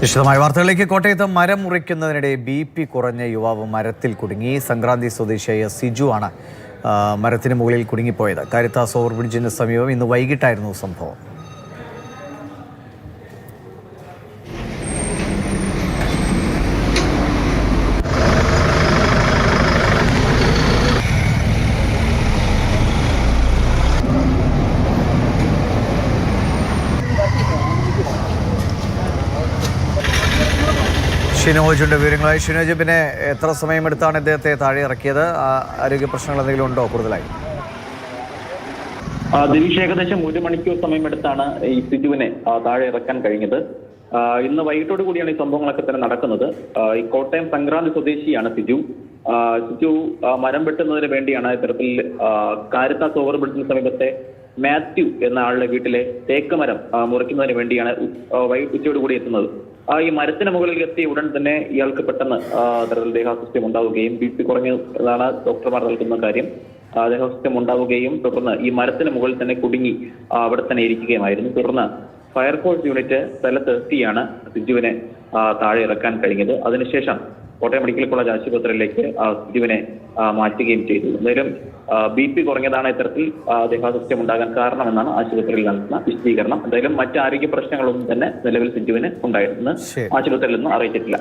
വിശദമായ വാർത്തകളിലേക്ക്. കോട്ടയത്ത് മരം മുറിക്കുന്നതിനിടെ ബി പി കുറഞ്ഞ യുവാവ് മരത്തിൽ കുടുങ്ങി. സംക്രാന്തി സ്വദേശിയായ സിജു ആണ് മരത്തിന് മുകളിൽ കുടുങ്ങിപ്പോയത്. കരുത്താസ് ഓവർബ്രിഡ്ജിന് സമീപം ഇന്ന് വൈകിട്ടായിരുന്നു സംഭവം. ഷിനോജുണ്ട് വിവരങ്ങളായി ഷിനോജ് പിന്നെ എത്ര സമയമെടുത്താണ് ഇദ്ദേഹത്തെ താഴെ ഇറക്കിയത്? ആരോഗ്യ പ്രശ്നങ്ങൾ എന്തെങ്കിലും ഉണ്ടോ കൂടുതലായി? ആ, ദിലീഷ് ഏകദേശം ഒരു മണിക്കൂർ സമയമെടുത്താണ് ഈ സിജുവിനെ താഴെ ഇറക്കാൻ കഴിഞ്ഞത്. ഇന്ന് വൈകിട്ടോട് കൂടിയാണ് ഈ സംഭവങ്ങളൊക്കെ തന്നെ നടക്കുന്നത്. ഈ കോട്ടയം സംക്രാന്തി സ്വദേശിയാണ് സിജു. സിജു മരം വെട്ടുന്നതിന് വേണ്ടിയാണ് ഇത്തരത്തിൽ കാരുത്ത ഓവർ ബ്രിഡ്ജിന് സമീപത്തെ മാത്യു എന്ന ആളുടെ വീട്ടിലെ തേക്ക് മരം മുറിക്കുന്നതിന് വേണ്ടിയാണ് ഉ- ആ, വൈകിട്ട് ഉച്ചയോട് കൂടി എത്തുന്നത്. ഈ മരത്തിന് മുകളിൽ എത്തിയ ഉടൻ തന്നെ ഇയാൾക്ക് പെട്ടെന്ന് ആ, ദേഹാസ്വസ്ഥ്യം ഉണ്ടാവുകയും ബി പി എന്നാണ് ഡോക്ടർമാർ നൽകുന്ന കാര്യം. ആ, ദേഹാസ്വസ്ഥ്യം ഉണ്ടാവുകയും തുടർന്ന് ഈ മരത്തിന് മുകളിൽ തന്നെ കുടുങ്ങി അവിടെ തന്നെ ഇരിക്കുകയുമായിരുന്നു. തുടർന്ന് ഫയർഫോഴ്സ് യൂണിറ്റ് സ്ഥലത്ത് എത്തിയാണ് സിജുവിനെ ആ, താഴെ ഇറക്കാൻ കഴിഞ്ഞത്. അതിനുശേഷം കോട്ടയം മെഡിക്കൽ കോളേജ് ആശുപത്രിയിലേക്ക് ആ, മാറ്റുകയും ചെയ്തു. എന്തായാലും ബി പി കുറഞ്ഞതാണ് ഇത്തരത്തിൽ ദേഹാസ്വസ്ഥ്യം ഉണ്ടാകാൻ കാരണമെന്നാണ് ആശുപത്രിയിൽ നടത്തുന്ന വിശദീകരണം. എന്തായാലും മറ്റ് ആരോഗ്യ പ്രശ്നങ്ങളൊന്നും തന്നെ നിലവിൽ സിജുവിന് ഉണ്ടായിരുന്നു. ആശുപത്രിയിൽ നിന്ന് അറിയിച്ചിട്ടില്ല.